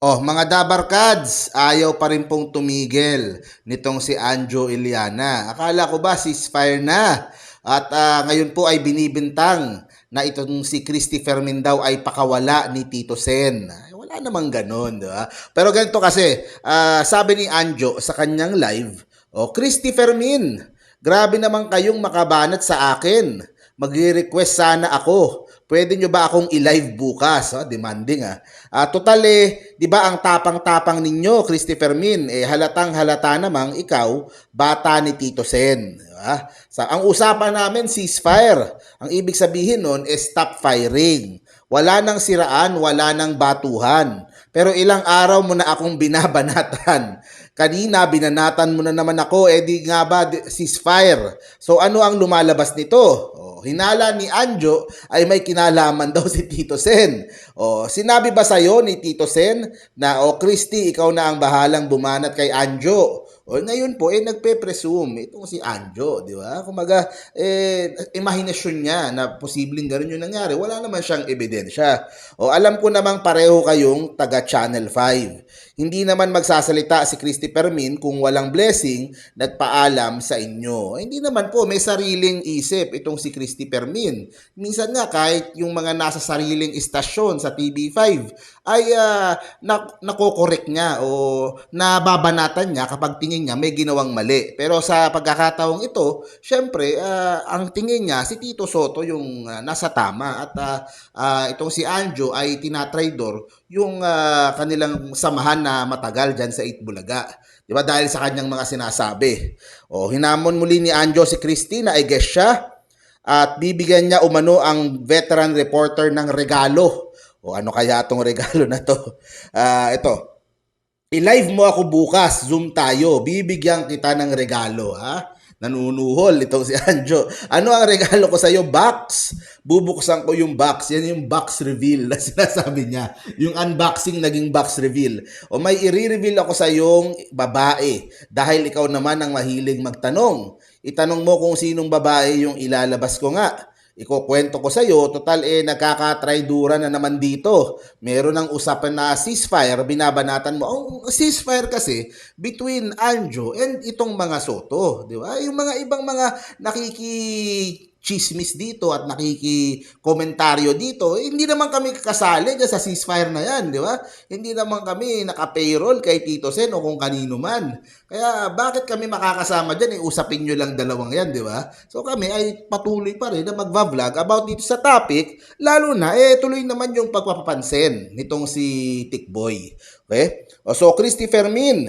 Oh, mga Dabarkads, ayaw pa rin pong tumigil nitong si Anjo Iliana. Akala ko ba ceasefire na? At ah, ngayon po ay binibintang na itong si Christy Fermin daw ay pakawala ni Tito Sen. Wala namang ganun, di ba? Pero ganito kasi, ah, sabi ni Anjo sa kanyang live, oh, Christy Fermin, grabe naman kayong makabanat sa akin. Magre-request sana ako. Pwede nyo ba akong i-live bukas? Ah, demanding ah. Ah, total eh, di ba ang tapang-tapang ninyo, Christy Fermin, eh halatang halata namang ikaw, bata ni Tito Sen. Di ba? Sa, ang usapan namin, ceasefire. Ang ibig sabihin nun is stop firing. Wala nang siraan, wala nang batuhan. Pero ilang araw mo na akong binabanatan. Kanina, binanatan mo na naman ako, eh di nga ba ceasefire? So ano ang lumalabas nito? Hinala ni Anjo ay may kinalaman daw si Tito Sen. Oh, sinabi ba sa'yo ni Tito Sen na, oh Christy, ikaw na ang bahalang bumanat kay Anjo? O ngayon po, eh, nagpe-presume itong si Anjo, di ba? Kumaga, eh, imahinasyon niya na posibleng ganun yung nangyari. Wala naman siyang ebidensya. O alam ko namang pareho kayong taga Channel 5. Hindi naman magsasalita si Christy Permin kung walang blessing, nagpaalam sa inyo. Eh, Hindi naman po, may sariling isip itong si Christy Permin. Minsan nga, kahit yung mga nasa sariling istasyon sa TV5, ay uh, na, nakokorek niya o nababanatan niya kapag tingin niya may ginawang mali. Pero sa pagkakataong ito, syempre, ah, ang tingin niya si Tito Soto yung ah, nasa tama at ah, ah, itong si Anjo ay tinatraidor yung ah, kanilang samahan na matagal dyan sa Itbulaga. Di ba? Dahil sa kanyang mga sinasabi. O, hinamon muli ni Anjo si Christina, I guess siya, at bibigyan niya umano ang veteran reporter ng regalo. O ano kaya itong regalo na to? Ah, ito. I-live mo ako bukas, Zoom tayo. Bibigyan kita ng regalo, ha? Nanunuhol itong si Anjo. Ano ang regalo ko sa iyo? Box. Bubuksan ko yung box. Yan yung box reveal na sinasabi niya. Yung unboxing naging box reveal. O may i-reveal ako sa yung babae. Dahil ikaw naman ang mahilig magtanong. Itanong mo kung sinong babae yung ilalabas ko nga. Ikukwento ko sa iyo, total eh nagkakatraidura na naman dito. Meron ng usapan na ceasefire, binabanatan mo. Ang ceasefire kasi between Anjo and itong mga Soto, di ba? Yung mga ibang mga nakiki chismis dito at nakiki-komentaryo dito, eh, hindi naman kami kasali dyan sa ceasefire na yan, di ba? Hindi naman kami naka-payroll kay Tito Sen o kung kanino man. Kaya bakit kami makakasama dyan? Eh, usapin nyo lang dalawang yan, di ba? So kami ay patuloy pa rin na magva-vlog about dito sa topic, lalo na, eh, tuloy naman yung pagpapapansin nitong si Tikboy. Okay? So, Christy Fermin,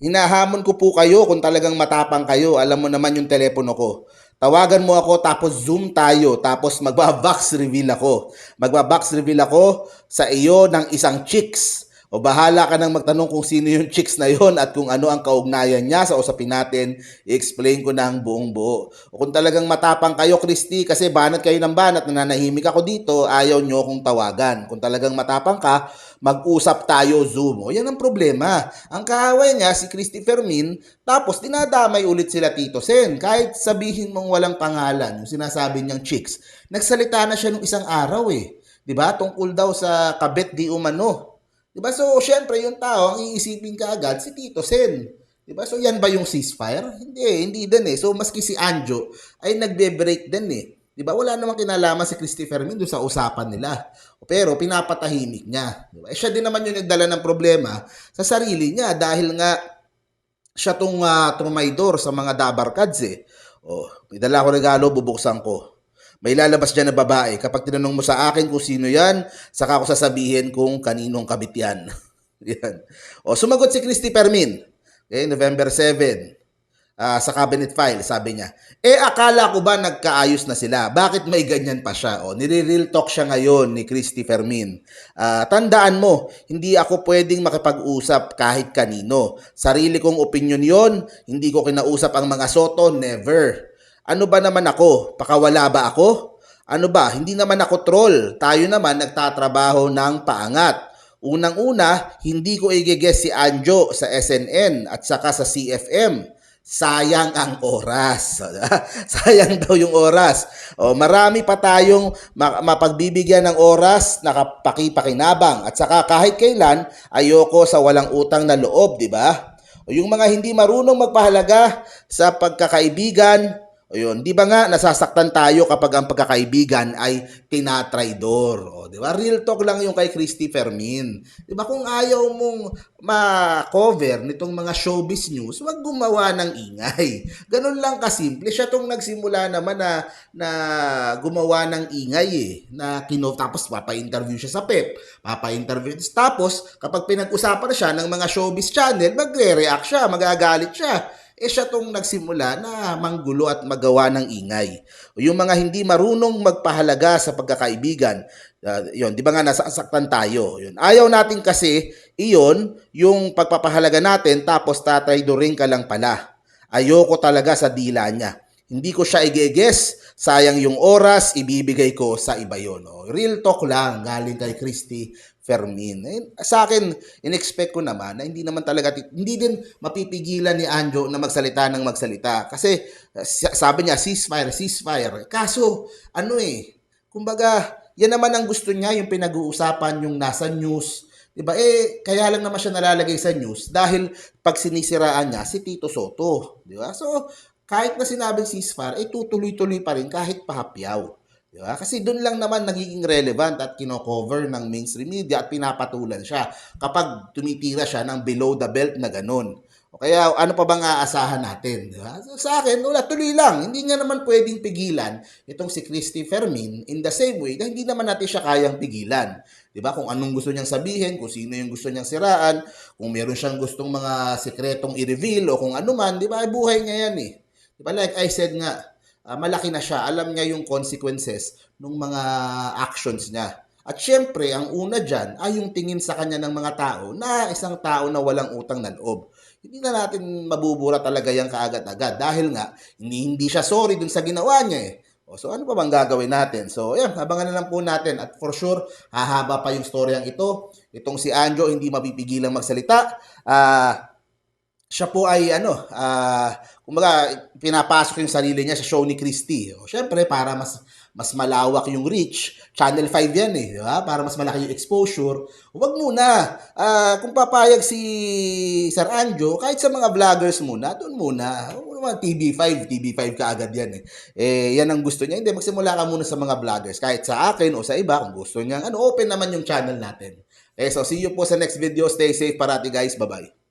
hinahamon ko po kayo kung talagang matapang kayo. Alam mo naman yung telepono ko. Tawagan mo ako tapos Zoom tayo tapos magba-box reveal ako. Magba-box reveal ako sa iyo ng isang chicks. O bahala ka nang magtanong kung sino yung chicks na yon at kung ano ang kaugnayan niya sa usapin natin, i-explain ko na ang buong buo. O kung talagang matapang kayo, Christy, kasi banat kayo ng banat, nananahimik ako dito, ayaw nyo akong tawagan. Kung talagang matapang ka, mag-usap tayo Zoom. O yan ang problema. Ang kaaway niya, si Christy Fermin, tapos dinadamay ulit sila Tito Sen. Kahit sabihin mong walang pangalan, yung sinasabi niyang chicks, nagsalita na siya nung isang araw eh. 'Di ba? Tungkol daw sa kabet di umano. 'Di ba? So, syempre yung tao ang iisipin ka agad si Tito Sen. 'Di ba? So, yan ba yung ceasefire? Hindi, hindi din eh. So, maski si Anjo ay nagbe-break din eh. 'Di ba? Wala namang kinalaman si Christy Fermin doon sa usapan nila. Pero pinapatahimik niya, 'di ba? Eh, siya din naman yung nagdala ng problema sa sarili niya dahil nga siya tong uh, trumaydor sa mga dabarkads eh. Oh, may dala ko regalo, bubuksan ko. May lalabas dyan na babae. Kapag tinanong mo sa akin kung sino yan, saka ko sasabihin kung kaninong kabit yan. yan. O, sumagot si Christy Permin. Okay, November 7. ah, sa cabinet file, sabi niya. Eh, akala ko ba nagkaayos na sila? Bakit may ganyan pa siya? O, nire-real talk siya ngayon ni Christy Fermin. Ah, tandaan mo, hindi ako pwedeng makipag-usap kahit kanino. Sarili kong opinion yon, hindi ko kinausap ang mga soto, never. Ano ba naman ako? Pakawala ba ako? Ano ba? Hindi naman ako troll. Tayo naman nagtatrabaho ng paangat. Unang-una, hindi ko i-guess si Anjo sa SNN at saka sa CFM. sayang ang oras. sayang daw yung oras. O, marami pa tayong ma- mapagbibigyan ng oras na kapakipakinabang. At saka kahit kailan, ayoko sa walang utang na loob, di ba? O yung mga hindi marunong magpahalaga sa pagkakaibigan, o yun, di ba nga nasasaktan tayo kapag ang pagkakaibigan ay tinatraidor. O, di ba? Real talk lang yung kay Christy Fermin. Di ba kung ayaw mong ma-cover nitong mga showbiz news, wag gumawa ng ingay. Ganun lang kasimple. Siya tong nagsimula naman na, na gumawa ng ingay eh. Na kino, tapos papa-interview siya sa PEP. Papa-interview. Tapos, kapag pinag-usapan na siya ng mga showbiz channel, magre-react siya, magagalit siya eh siya tong nagsimula na manggulo at magawa ng ingay. Yung mga hindi marunong magpahalaga sa pagkakaibigan, uh, yun, di ba nga nasasaktan tayo? Yun. Ayaw natin kasi iyon yung pagpapahalaga natin tapos tatraidorin ka lang pala. Ayoko talaga sa dila niya. Hindi ko siya igeges, sayang yung oras, ibibigay ko sa iba yun. O, real talk lang, galing kay Christy Fermin. Eh, sa akin, in-expect ko naman na hindi naman talaga, hindi din mapipigilan ni Anjo na magsalita ng magsalita. Kasi uh, sabi niya, ceasefire, ceasefire. Kaso, ano eh, kumbaga, yan naman ang gusto niya, yung pinag-uusapan, yung nasa news. Diba? Eh, kaya lang naman siya nalalagay sa news dahil pag sinisiraan niya si Tito Soto. Diba? So, kahit na sinabing ceasefire, eh tutuloy-tuloy pa rin kahit pahapyaw. Di ba? Kasi doon lang naman nagiging relevant at kino-cover ng mainstream media at pinapatulan siya kapag tumitira siya ng below the belt na ganun. O kaya ano pa bang aasahan natin? Di ba? Sa akin, wala, tuloy lang. Hindi nga naman pwedeng pigilan itong si Christy Fermin in the same way na hindi naman natin siya kayang pigilan. Di ba? Kung anong gusto niyang sabihin, kung sino yung gusto niyang siraan, kung meron siyang gustong mga sekretong i-reveal o kung ano man, di ba? Ay, buhay niya yan eh. Di ba? Like I said nga, uh, malaki na siya. Alam niya yung consequences ng mga actions niya. At syempre, ang una dyan ay yung tingin sa kanya ng mga tao na isang tao na walang utang na loob. Hindi na natin mabubura talaga yan kaagad-agad dahil nga hindi, hindi siya sorry dun sa ginawa niya eh. So ano pa bang gagawin natin? So ayan, abangan na lang po natin at for sure, hahaba pa yung storyang ito. Itong si Anjo hindi mapipigilang magsalita. Ah... Uh, siya po ay ano, uh, kumbaga pinapasok yung sarili niya sa show ni Christie. O, syempre para mas mas malawak yung reach. Channel 5 yan eh, di ba? Para mas malaki yung exposure. Huwag muna. Uh, kung papayag si Sir Anjo, kahit sa mga vloggers muna, doon muna. Huwag TV5, TV5 ka agad yan eh. Eh, yan ang gusto niya. Hindi, magsimula ka muna sa mga vloggers. Kahit sa akin o sa iba, kung gusto niya. Ano, open naman yung channel natin. Eh, so see you po sa next video. Stay safe parati guys. Bye-bye.